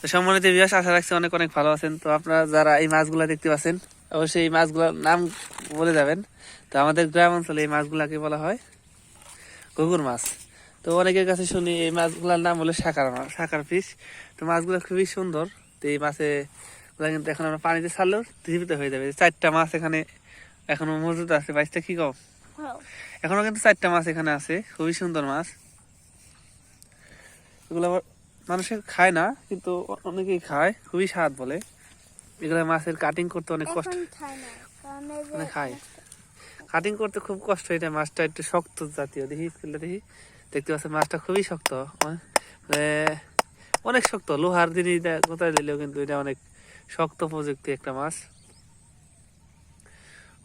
তো সম্মানিত বিবাস আশা রাখছি অনেক অনেক ভালো আছেন। তো আপনারা যারা এই মাছগুলা দেখতে পাচ্ছেন অবশ্যই এই মাছগুলোর নাম বলে যাবেন। তো আমাদের গ্রাম অঞ্চলে এই মাছগুলাকে বলা হয় ঘুঘুর মাছ। তো অনেকের কাছে শুনি এই মাছগুলোর নাম হলো শাকার মাছ শাকার ফিশ তো মাছগুলো খুবই সুন্দর। তো এই মাছে কিন্তু এখন আমরা পানিতে ছাড়লেও জীবিত হয়ে যাবে। চারটা মাছ এখানে এখনও মজুদ আছে। বাইশটা কি কম? এখনও কিন্তু চারটা মাছ এখানে আছে। খুবই সুন্দর মাছ। এগুলো আবার মানুষে খায় না কিন্তু অনেকেই খায় খুবই স্বাদ বলে। এগুলো মাছের কাটিং করতে অনেক কষ্ট। মানে খায়। কাটিং করতে খুব কষ্ট এটা মাছটা একটু শক্ত জাতীয় দেখি ফেললে দেখি। দেখতে পাচ্ছেন মাছটা খুবই শক্ত। মানে অনেক শক্ত লোহার জিনিস কোথায় দিলেও কিন্তু এটা অনেক শক্ত প্রযুক্তি একটা মাছ।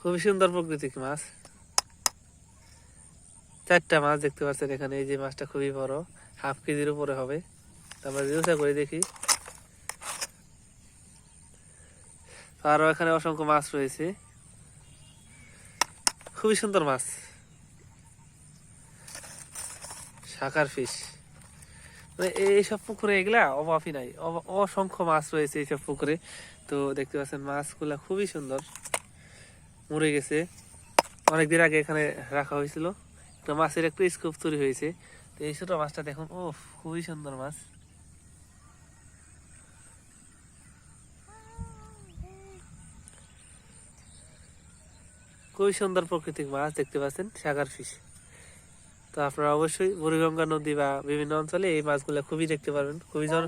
খুবই সুন্দর প্রকৃতিক মাছ। চারটা মাছ দেখতে পাচ্ছেন এখানে এই যে মাছটা খুবই বড় হাফ কেজির উপরে হবে। তারপর জিজ্ঞাসা করে দেখি। আরও এখানে অসংখ্য মাছ রয়েছে। খুবই সুন্দর মাছ। শাকার ফিশ মানে এইসব পুকুরে এগুলা অভাবই নাই। অসংখ্য মাছ রয়েছে এইসব পুকুরে। তো দেখতে পাচ্ছেন মাছগুলা খুবই সুন্দর। মরে গেছে। অনেকদিন আগে এখানে রাখা হয়েছিল। তো মাছের একটা স্কোপ তৈরি হয়েছে। তো এই ছোট মাছটা দেখুন ও খুবই সুন্দর মাছ। খুবই সুন্দর প্রকৃতিক মাছ দেখতে পাচ্ছেন, সাগার ফিশ তো আপনারা অবশ্যই বুড়িগঙ্গা নদী বা বিভিন্ন অঞ্চলে এই মাছগুলো খুবই দেখতে পারবেন, খুবই জন